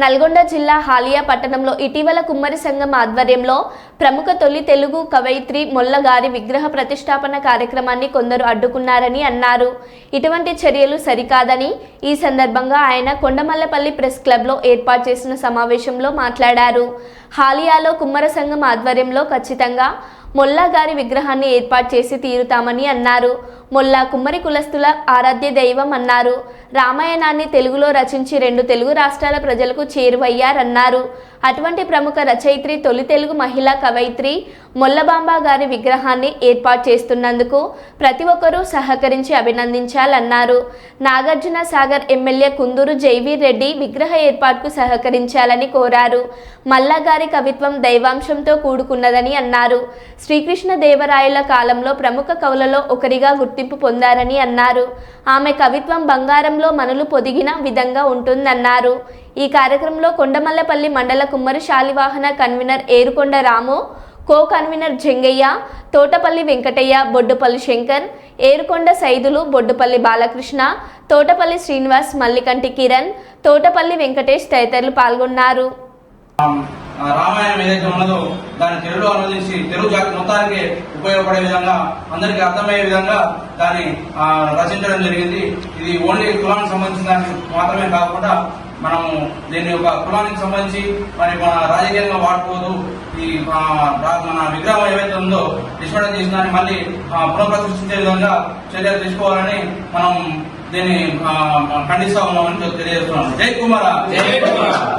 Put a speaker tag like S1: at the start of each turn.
S1: నల్గొండ జిల్లా హాలియా పట్టణంలో ఇటీవల కుమ్మరి సంఘం ఆధ్వర్యంలో ప్రముఖ తొలి తెలుగు కవయిత్రి మొల్లగారి విగ్రహ ప్రతిష్టాపన కార్యక్రమాన్ని కొందరు అడ్డుకున్నారని అన్నారు. ఇటువంటి చర్యలు సరికాదని ఈ సందర్భంగా ఆయన కొండమల్లపల్లి ప్రెస్ క్లబ్లో ఏర్పాటు చేసిన సమావేశంలో మాట్లాడారు. హాలియాలో కుమ్మర సంఘం ఆధ్వర్యంలో ఖచ్చితంగా మొల్లా గారి విగ్రహాన్ని ఏర్పాటు చేసి తీరుతామని అన్నారు. మొల్లా కుమ్మరి కులస్తుల ఆరాధ్య దైవం అన్నారు. రామాయణాన్ని తెలుగులో రచించి రెండు తెలుగు రాష్ట్రాల ప్రజలకు చేరువయ్యారన్నారు. అటువంటి ప్రముఖ రచయిత్రి తొలి తెలుగు మహిళా కవయిత్రి మొల్లబాంబ గారి విగ్రహాన్ని ఏర్పాటు చేస్తున్నందుకు ప్రతి ఒక్కరూ సహకరించి అభినందించాలన్నారు. నాగార్జున సాగర్ ఎమ్మెల్యే కుందూరు జైవీర్ రెడ్డి విగ్రహ ఏర్పాటుకు సహకరించాలని కోరారు. మల్లా గారి కవిత్వం దైవాంశంతో కూడుకున్నదని అన్నారు. శ్రీకృష్ణ దేవరాయల కాలంలో ప్రముఖ కవులలో ఒకరిగా గుర్తింపు పొందారని అన్నారు. ఆమె కవిత్వం బంగారంలో మనులు పొదిగిన విధంగా ఉంటుందన్నారు. ఈ కార్యక్రమంలో కొండమల్లపల్లి మండల కుమ్మరి Shalivahana convener Erukonda Ramu co convener Jangaiah Thotapalli Venkataiah Boddupalli Shankar Erukonda Saidulu Boddupalli Balakrishna Thotapalli Srinivas Mallikanti Kiran Thotapalli Venkatesh తదితరులు పాల్గొన్నారు.
S2: రామాయణం ఏదైతే ఉన్నదో దాన్ని తెలుగులో అనువదించి తెలుగు జాతి మొత్తానికి ఉపయోగపడే విధంగా అందరికీ అర్థమయ్యే విధంగా దాన్ని రచించడం జరిగింది. ఇది ఓన్లీ కులానికి సంబంధించిన దానికి మాత్రమే కాకుండా మనము దీన్ని ఒక కులానికి సంబంధించి మరి మన రాజకీయంగా వాడుకోదు ఈ మన విగ్రహం ఏవైతే ఉందో డిస్మెంట్ చేసిన దాన్ని మళ్ళీ పునఃప్రతిష్ఠించే విధంగా చర్యలు తీసుకోవాలని మనం దీన్ని ఖండిస్తా ఉన్నామని తెలియజేస్తున్నాం జై కుమార్.
S3: జై